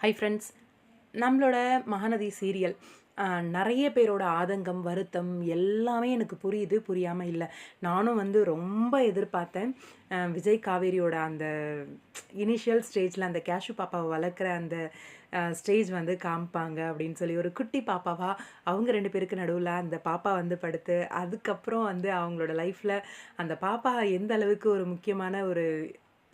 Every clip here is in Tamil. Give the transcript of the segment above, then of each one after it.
ஹை ஃப்ரெண்ட்ஸ் நம்மளோட மகாநதி சீரியல் நிறைய பேரோட ஆதங்கம் வருத்தம் எல்லாமே எனக்கு புரியுது புரியாமல் இல்லை. நானும் வந்து ரொம்ப எதிர்பார்த்தேன் விஜய் காவேரியோட அந்த இனிஷியல் ஸ்டேஜில் அந்த கேஷு பாப்பாவை வளர்க்குற அந்த ஸ்டேஜ் வந்து காமிப்பாங்க அப்படின்னு சொல்லி ஒரு குட்டி பாப்பாவா அவங்க ரெண்டு பேருக்கு நடுவில் அந்த பாப்பா வந்து படுத்து அதுக்கப்புறம் வந்து அவங்களோட லைஃப்பில் அந்த பாப்பா எந்த அளவுக்கு ஒரு முக்கியமான ஒரு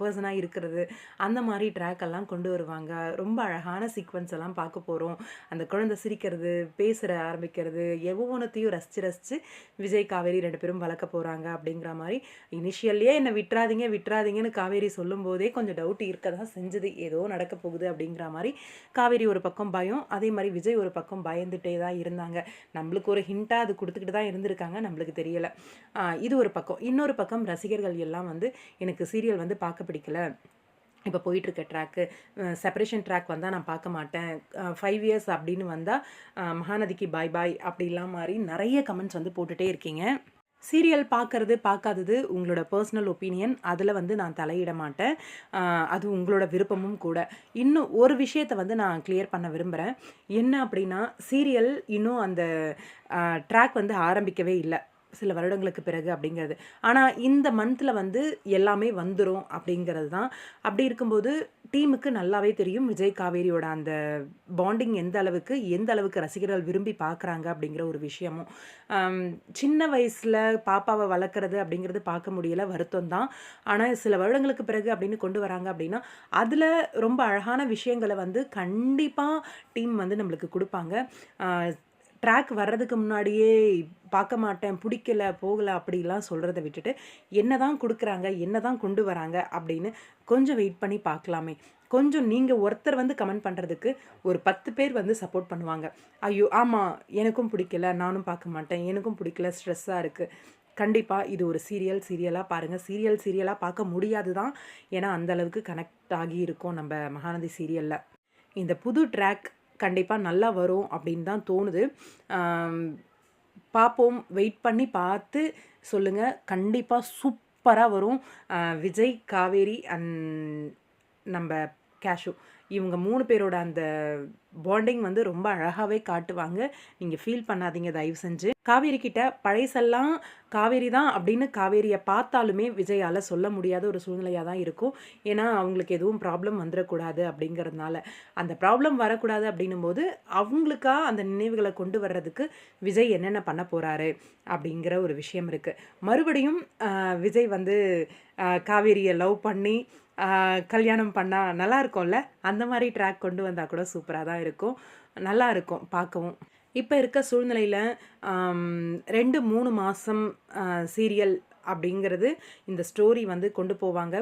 பர்சனாக இருக்கிறது. அந்த மாதிரி ட்ராக் எல்லாம் கொண்டு வருவாங்க. ரொம்ப அழகான சீக்வன்ஸ் எல்லாம் பார்க்க போகிறோம் அந்த குழந்தை சிரிக்கிறது பேசுகிற ஆரம்பிக்கிறது ஒவ்வொன்றத்தையும் ரசித்து ரசித்து விஜய் காவேரி ரெண்டு பேரும் வளர்க்க போகிறாங்க அப்படிங்கிற மாதிரி. இனிஷியல்லையே என்னை விட்டுறாதீங்க விட்டுறாதீங்கன்னு காவேரி சொல்லும்போதே கொஞ்சம் டவுட் இருக்க தான் செஞ்சது. ஏதோ நடக்க போகுது அப்படிங்கிற மாதிரி காவேரி ஒரு பக்கம் பயம். அதே மாதிரி விஜய் ஒரு பக்கம் பயந்துட்டே தான் இருந்தாங்க. நம்மளுக்கு ஒரு ஹிண்ட்டாக அது கொடுத்துக்கிட்டு தான் இருந்திருக்காங்க. நம்மளுக்கு தெரியலை. இது ஒரு பக்கம். இன்னொரு பக்கம் ரசிகர்கள் எல்லாம் வந்து எனக்கு சீரியல் வந்து பார்க்க பிடிக்கல. இப்போ போயிட்டுருக்க ட்ராக்கு செப்பரேஷன் ட்ராக் வந்தால் நான் பார்க்க மாட்டேன். ஃபைவ் இயர்ஸ் அப்படின்னு வந்தால் மகாநதிக்கு பாய் பாய் அப்படிலாம் மாதிரி நிறைய கமெண்ட்ஸ் வந்து போட்டுகிட்டே இருக்கீங்க. சீரியல் பார்க்கறது பார்க்காதது உங்களோட பர்சனல் ஒப்பீனியன் அதில் வந்து நான் தலையிட மாட்டேன். அது உங்களோட விருப்பமும் கூட. இன்னும் ஒரு விஷயத்தை வந்து நான் கிளியர் பண்ண விரும்புகிறேன் என்ன அப்படின்னா சீரியல் இன்னும் அந்த ட்ராக் வந்து ஆரம்பிக்கவே இல்லை. சில வருடங்களுக்கு பிறகு அப்படிங்கிறது. ஆனால் இந்த மந்தில் வந்து எல்லாமே வந்துடும் அப்படிங்கிறது தான். அப்படி இருக்கும்போது டீமுக்கு நல்லாவே தெரியும் விஜய் காவேரியோட அந்த பாண்டிங் எந்த அளவுக்கு எந்த அளவுக்கு ரசிகர்கள் விரும்பி பார்க்குறாங்க அப்படிங்கிற ஒரு விஷயமும். சின்ன வயசில் பாப்பாவை வளர்க்குறது அப்படிங்கிறது பார்க்க முடியல வருத்தம் தான். ஆனால் சில வருடங்களுக்கு பிறகு அப்படின்னு கொண்டு வராங்க அப்படின்னா அதில் ரொம்ப அழகான விஷயங்களை வந்து கண்டிப்பாக டீம் வந்து நம்மளுக்கு கொடுப்பாங்க. ட்ராக் வர்றதுக்கு முன்னாடியே பார்க்க மாட்டேன் பிடிக்கல போகல அப்படிலாம் சொல்கிறத விட்டுட்டு என்ன தான் கொடுக்குறாங்க என்ன தான் கொண்டு வராங்க அப்படின்னு கொஞ்சம் வெயிட் பண்ணி பார்க்கலாமே. கொஞ்சம் நீங்கள் ஒருத்தர் வந்து கமெண்ட் பண்ணுறதுக்கு ஒரு பத்து பேர் வந்து சப்போர்ட் பண்ணுவாங்க. ஐயோ ஆமாம் எனக்கும் பிடிக்கல நானும் பார்க்க மாட்டேன் எனக்கும் பிடிக்கல ஸ்ட்ரெஸ்ஸாக இருக்குது கண்டிப்பாக இது ஒரு சீரியல் சீரியலாக பாருங்கள் சீரியல் சீரியலாக பார்க்க முடியாது தான் ஏன்னா அந்த அளவுக்கு கனெக்ட் ஆகி இருக்கும் நம்ம மகாநதி சீரியலில் இந்த புது ட்ராக் கண்டிப்பாக நல்லா வரும் அப்படின்னு தான் தோணுது. பார்ப்போம் வெயிட் பண்ணி பார்த்து சொல்லுங்கள் கண்டிப்பாக சூப்பராக வரும். விஜய் காவேரி அண்ட் நம்ம கேஷு இவங்க மூணு பேரோட அந்த பாண்டிங் வந்து ரொம்ப அழகாகவே காட்டுவாங்க. நீங்கள் ஃபீல் பண்ணாதீங்க தயவு செஞ்சு. காவேரி கிட்ட பழைசெல்லாம் காவேரி தான் அப்படின்னு காவேரியை பார்த்தாலுமே விஜயால் சொல்ல முடியாத ஒரு சூழ்நிலையாக தான் இருக்கும். ஏன்னா அவங்களுக்கு எதுவும் ப்ராப்ளம் வந்துடக்கூடாது அப்படிங்கிறதுனால. அந்த ப்ராப்ளம் வரக்கூடாது அப்படின்னும் போது அவங்களுக்கா அந்த நினைவுகளை கொண்டு வர்றதுக்கு விஜய் என்னென்ன பண்ண போகிறாரு அப்படிங்கிற ஒரு விஷயம் இருக்குது மறுபடியும் விஜய் வந்து காவேரியை லவ் பண்ணி கல்யாணம் பண்ணால் நல்லா இருக்கும்ல அந்த மாதிரி ட்ராக் கொண்டு வந்தால் கூட சூப்பராக தான் இருக்கும். நல்லா இருக்கும் பார்க்கவும். இப்போ இருக்க சூழ்நிலையில் ரெண்டு மூணு மாதம் சீரியல் அப்படிங்கிறது இந்த ஸ்டோரி வந்து கொண்டு போவாங்க.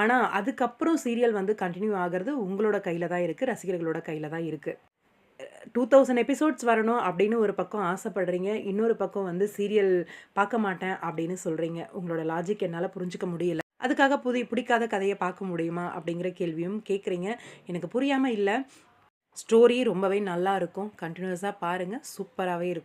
ஆனால் அதுக்கப்புறம் சீரியல் வந்து கண்டினியூ ஆகிறது உங்களோட கையில் தான் இருக்குது ரசிகர்களோட கையில் தான் இருக்குது டூ தௌசண்ட் எபிசோட்ஸ் வரணும் அப்படின்னு ஒரு பக்கம் ஆசைப்படுறீங்க இன்னொரு பக்கம் வந்து சீரியல் பார்க்க மாட்டேன் அப்படின்னு சொல்கிறீங்க உங்களோட லாஜிக் என்னால் புரிஞ்சிக்க முடியல. அதுக்காக புதி பிடிக்காத கதையை பார்க்க முடியுமா அப்படிங்கிற கேள்வியும் கேட்குறீங்க. எனக்கு புரியாமல் இல்லை. ஸ்டோரி ரொம்பவே நல்லா இருக்கும். கண்டினியூஸாக பாருங்கள் சூப்பராகவே இருக்கும்.